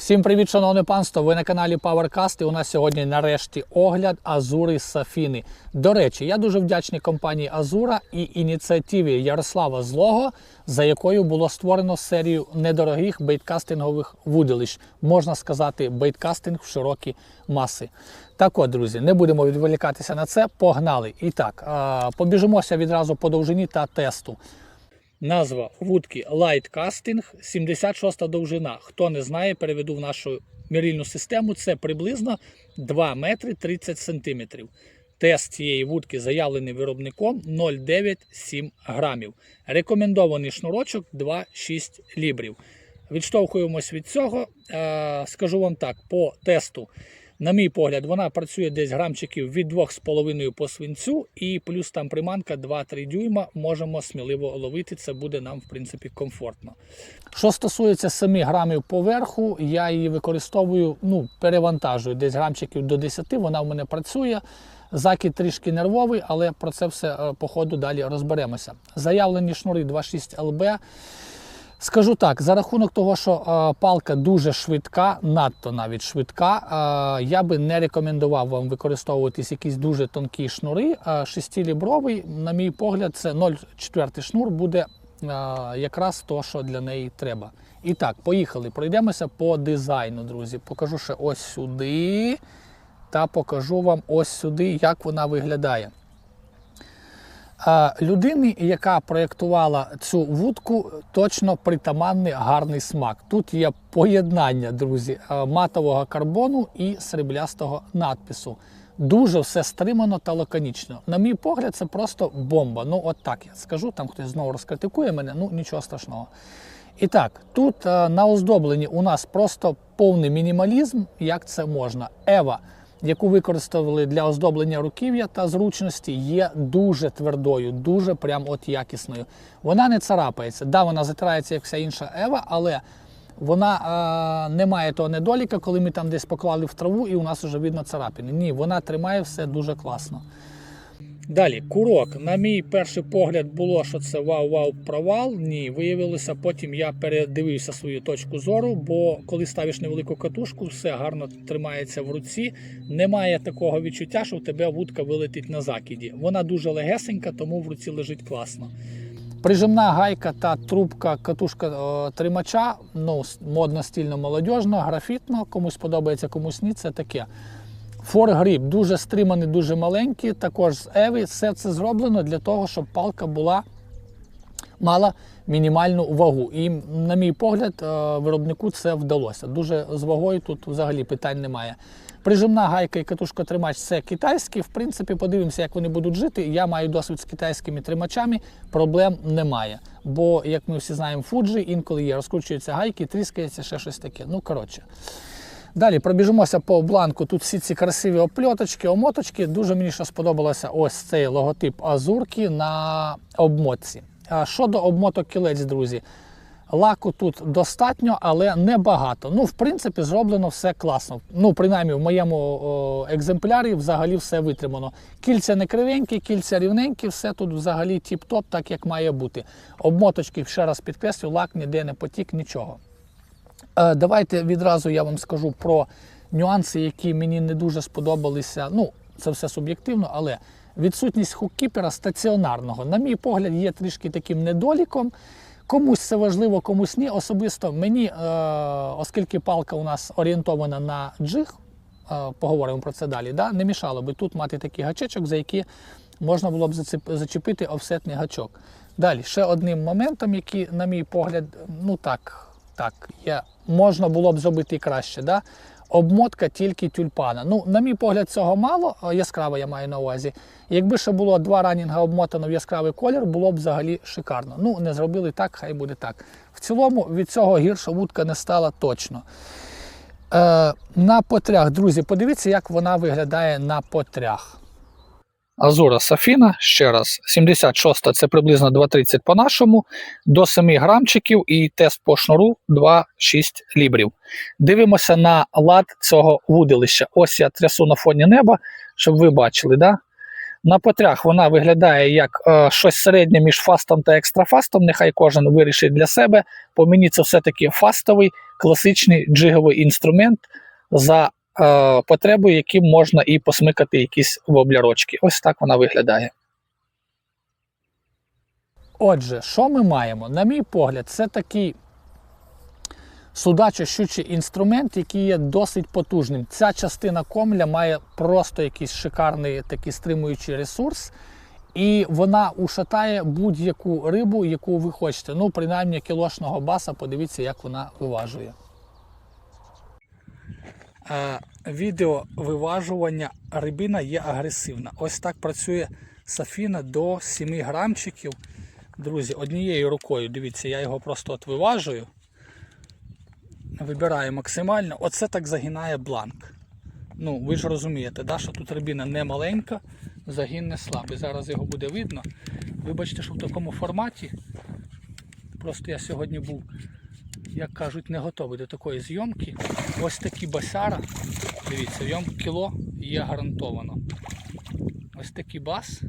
Всім привіт, шановне панство! Ви на каналі PowerCast і у нас сьогодні нарешті огляд Азури Сафіни. До речі, я дуже вдячний компанії Азура і ініціативі Ярослава Злого, за якою було створено серію недорогих бейткастингових вудилищ. Можна сказати, бейткастинг в широкі маси. Так от, друзі, не будемо відволікатися на це. Погнали! І так, побіжимося відразу по довжині та тесту. Назва вудки Light Casting, 76 довжина. Хто не знає, переведу в нашу мірильну систему. Це приблизно 2 метри 30 сантиметрів. Тест цієї вудки заявлений виробником 0,97 грамів. Рекомендований шнурочок 2,6 лібрів. Відштовхуємось від цього. Е, скажу вам так, по тесту. На мій погляд, вона працює десь грамчиків від 2,5 по свинцю, і плюс там приманка 2-3 дюйма. Можемо сміливо ловити. Це буде нам, в принципі, комфортно. Що стосується 7 грамів поверху, я її використовую, ну, перевантажую десь грамчиків до 10, вона в мене працює. Закид трішки нервовий, але про це все е, по ходу далі розберемося. Заявлені шнури 2,6 ЛБ. Скажу так, за рахунок того, що е, палка дуже швидка, надто навіть швидка, е, я би не рекомендував вам використовувати якісь дуже тонкі шнури. Е, Шестилібровий, на мій погляд, це 0,4 шнур буде е, якраз то, що для неї треба. І так, поїхали. Пройдемося по дизайну, друзі. Покажу ще ось сюди. Та покажу вам ось сюди, як вона виглядає. Людині, яка проєктувала цю вудку, точно притаманний гарний смак. Тут є поєднання, друзі, е, матового карбону і сріблястого надпису. Дуже все стримано та лаконічно. На мій погляд, це просто бомба. Ну, от так я скажу, там хтось знову розкритикує мене, ну нічого страшного. І так, тут е, на оздобленні у нас просто повний мінімалізм, як це можна. Ева яку використовували для оздоблення руків'я та зручності, є дуже твердою, дуже прям от якісною. Вона не царапається. Да, вона затирається, як вся інша Ева, але вона е, не має того недоліка, коли ми там десь поклали в траву і у нас вже видно царапини. Ні, вона тримає все дуже класно. Далі, курок. На мій перший погляд було, що це вау-вау провал. Ні, виявилося, потім я передивився свою точку зору, бо коли ставиш невелику катушку, все гарно тримається в руці. Немає такого відчуття, що в тебе вудка вилетить на закиді. Вона дуже легесенька, тому в руці лежить класно. Прижимна гайка та трубка катушка е, тримача, ну, модно, стильно, молодіжно, графітно, комусь подобається, комусь ні, це таке. Форгріп дуже стриманий, дуже маленький. Також з Еви все це зроблено для того, щоб палка була мала мінімальну вагу. І, на мій погляд, е, виробнику це вдалося. Дуже з вагою тут взагалі питань немає. Прижимна гайка і катушкотримач це китайські. В принципі, подивимося, як вони будуть жити. Я маю досвід з китайськими тримачами, проблем немає. Бо, як ми всі знаємо, Fuji інколи є, розкручуються гайки, тріскається ще щось таке. Ну, коротше. Далі пробіжимося по бланку. Тут всі ці красиві опльоточки, омоточки. Дуже мені що сподобалося ось цей логотип Азурки на обмотці. Щодо обмоток кілець, друзі, лаку тут достатньо, але не багато. Ну, в принципі, зроблено все класно. Ну, принаймні, в моєму о, екземплярі взагалі все витримано. Кільця не кривенькі, кільця рівненькі, все тут взагалі тіп-топ, так як має бути. Обмоточки, ще раз підкреслю, лак ніде не потік, нічого. Е, Давайте відразу я вам скажу про нюанси, які мені не дуже сподобалися. Ну, це все суб'єктивно, але відсутність хуккіпера стаціонарного, на мій погляд, є трішки таким недоліком. Комусь це важливо, комусь ні. Особисто мені, е, оскільки палка у нас орієнтована на джиг, е, поговоримо про це далі, да, не мішало би тут мати такий гачечок, за який можна було б зачепити офсетний гачок. Далі, ще одним моментом, який, на мій погляд, ну так, так, є, можна було б зробити краще. Да? Обмотка тільки тюльпана. Ну, на мій погляд, цього мало, яскраво я маю на увазі. Якби ще було два ранінга обмотано в яскравий колір, було б взагалі шикарно. Ну, не зробили так, хай буде так. В цілому від цього гірша вудка не стала точно. Е, на потрях, друзі, подивіться, як вона виглядає на потрях. Азура Сафіна, ще раз, 76 це приблизно 2,30 по нашому, до 7 грамчиків і тест по шнуру 2,6 лібрів. Дивимося на лад цього вудилища. Ось я трясу на фоні неба, щоб ви бачили. Да? На потрях вона виглядає як е, щось середнє між фастом та екстрафастом. Нехай кожен вирішить для себе. По мені це все-таки фастовий класичний джиговий інструмент за е, потребою, яким можна і посмикати якісь воблярочки. Ось так вона виглядає. Отже, що ми маємо? На мій погляд, це такий судачо-щучий інструмент, який є досить потужним. Ця частина комля має просто якийсь шикарний такий стримуючий ресурс, і вона ушатає будь-яку рибу, яку ви хочете. Ну, принаймні кілошного баса, подивіться, як вона виважує. Е, відео виважування рибина є агресивна. Ось так працює сафіна до 7 грамчиків. Друзі, однією рукою, дивіться, я його просто от виважую. Вибираю максимально. Оце так загинає бланк. Ну, ви ж розумієте, да, що тут рибина не маленька, загін не слабий. Зараз його буде видно. Вибачте, що в такому форматі. Просто я сьогодні був, як кажуть, не готовий до такої зйомки. Ось такі басяра. Дивіться, в ньому кіло є гарантовано. Ось такий бас.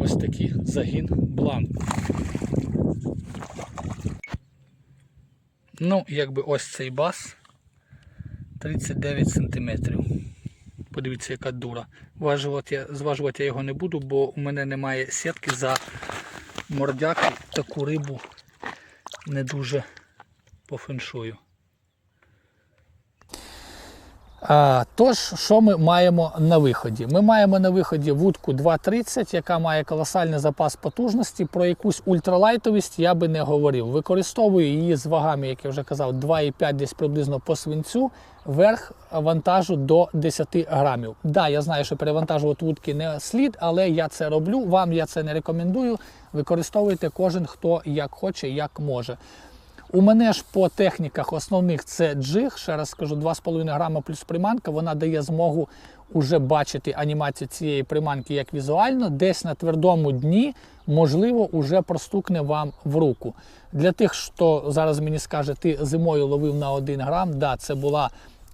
Ось такий загін бланк. Ну, якби ось цей бас 39 см. Подивіться, яка дура. Важувати зважувати я його не буду, бо у мене немає сітки за мордяки. Таку рибу не дуже по феншую. А, тож, що ми маємо на виході? Ми маємо на виході вудку 2.30, яка має колосальний запас потужності. Про якусь ультралайтовість я би не говорив. Використовую її з вагами, як я вже казав, 2,5 десь приблизно по свинцю, верх вантажу до 10 грамів. Да, я знаю, що перевантажувати вудки не слід, але я це роблю. Вам я це не рекомендую. Використовуйте кожен хто як хоче, як може. У мене ж по техніках основних це джиг, ще раз скажу, 2,5 грама плюс приманка, вона дає змогу уже бачити анімацію цієї приманки як візуально, десь на твердому дні, можливо, уже простукне вам в руку. Для тих, хто зараз мені скаже, ти зимою ловив на 1 грам, да, це була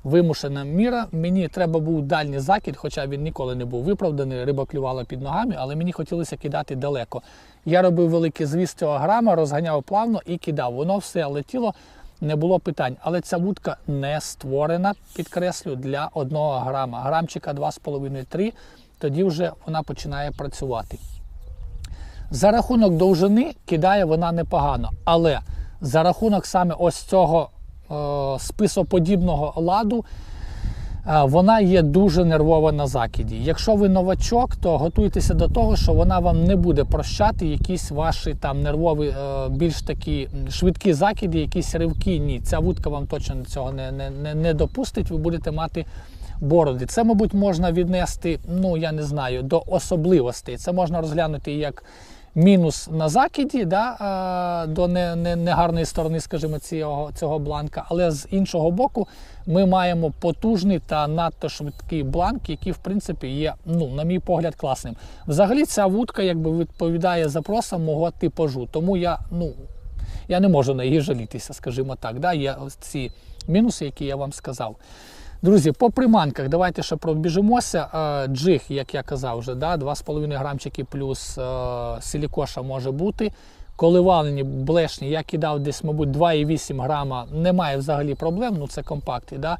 вимушена міра. Мені треба був дальній закид, хоча він ніколи не був виправданий, риба клювала під ногами, але мені хотілося кидати далеко. Я робив великий звіз грама, розганяв плавно і кидав. Воно все летіло, не було питань. Але ця вудка не створена, підкреслю, для одного грама. Грамчика 2,5-3, тоді вже вона починає працювати. За рахунок довжини кидає вона непогано, але за рахунок саме ось цього списоподібного ладу е, вона є дуже нервова на закиді. Якщо ви новачок, то готуйтеся до того, що вона вам не буде прощати якісь ваші там нервові, е, більш такі швидкі закиди, якісь ривки. Ні, ця вудка вам точно цього не, не, не, не допустить. Ви будете мати бороди. Це, мабуть, можна віднести, ну я не знаю, до особливостей. Це можна розглянути як мінус на закиді, да, а, до не, не, негарної сторони, скажімо, цього, цього бланка. Але з іншого боку, ми маємо потужний та надто швидкий бланк, який, в принципі, є, ну, на мій погляд, класним. Взагалі, ця вудка якби відповідає запросам мого типажу. Тому я, ну, я не можу на її жалітися, скажімо так. Да? Є ці мінуси, які я вам сказав. Друзі, по приманках давайте ще пробіжимося. Е, Джиг, як я казав, вже да, 2,5 грамчики плюс е, силікоша може бути. Коливальні блешні я кидав десь, мабуть, 2,8 грама. Немає взагалі проблем, ну це компакти. Да?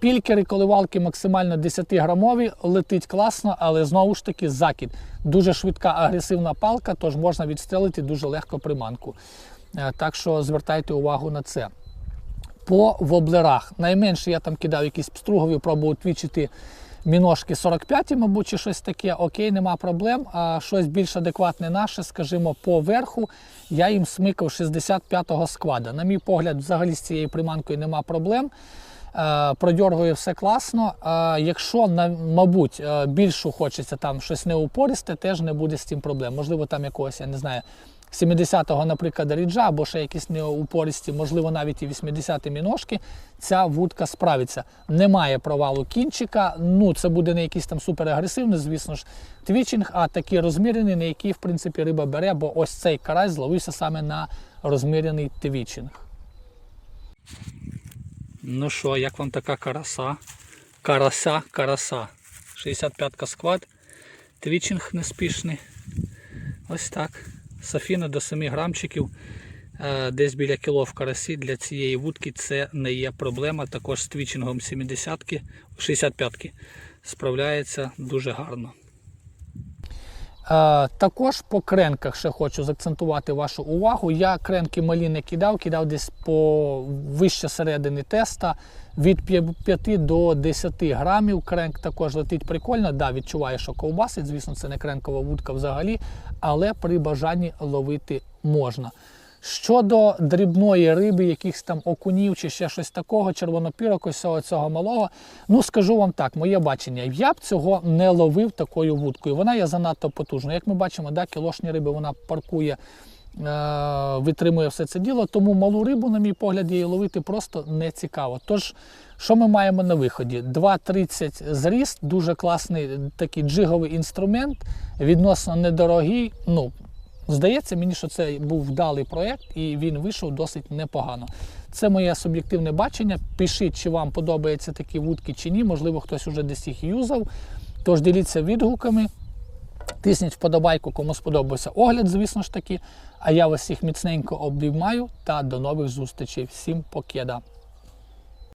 Пількери, коливалки максимально 10 грамові, летить класно, але знову ж таки закид. Дуже швидка агресивна палка, тож можна відстрелити дуже легко приманку. Е, Так що звертайте увагу на це по воблерах. Найменше я там кидав якісь пстругові, пробував твічити міношки 45, мабуть, чи щось таке. Окей, нема проблем. А щось більш адекватне наше, скажімо, по верху я їм смикав 65-го сквада. На мій погляд, взагалі з цією приманкою нема проблем. Е, Продьоргує все класно. Е, Якщо, мабуть, е, більшу хочеться там щось неупористе, теж не буде з цим проблем. Можливо, там якогось, я не знаю, 70-го, наприклад, ріджа або ще якісь неупористі, можливо, навіть і 80-ті міношки, ця вудка справиться. Немає провалу кінчика. Ну, це буде не якийсь там суперагресивний, звісно ж, твічинг, а такий розмірений, на який, в принципі, риба бере, бо ось цей карась зловився саме на розмірений твічинг. Ну що, як вам така караса? Карася, караса. 65-ка сквад. Твічинг неспішний. Ось так. Сафіна до 7 грамчиків. Е, Десь біля кіло в карасі для цієї вудки це не є проблема. Також з твічингом 70-ки, 65-ки справляється дуже гарно. Е, також по кренках ще хочу закцентувати вашу увагу. Я кренки малі не кидав, кидав десь по вище середини теста від 5 до 10 грамів. Кренк також летить прикольно. Да, відчуваю, що ковбасить. Звісно, це не кренкова вудка взагалі, але при бажанні ловити можна. Щодо дрібної риби, якихось там окунів чи ще щось такого, червонопірок, ось цього, малого, ну скажу вам так, моє бачення, я б цього не ловив такою вудкою. Вона є занадто потужна. Як ми бачимо, да, кілошні риби вона паркує, е- витримує все це діло, тому малу рибу, на мій погляд, її ловити просто не цікаво. Тож, що ми маємо на виході? 2,30 зріст, дуже класний такий джиговий інструмент, відносно недорогий. ну, Здається мені, що це був вдалий проєкт і він вийшов досить непогано. Це моє суб'єктивне бачення. Пишіть, чи вам подобаються такі вудки чи ні. Можливо, хтось уже десь їх юзав. Тож діліться відгуками. Тисніть вподобайку, кому сподобався огляд, звісно ж таки. А я вас всіх міцненько обіймаю та до нових зустрічей. Всім покеда!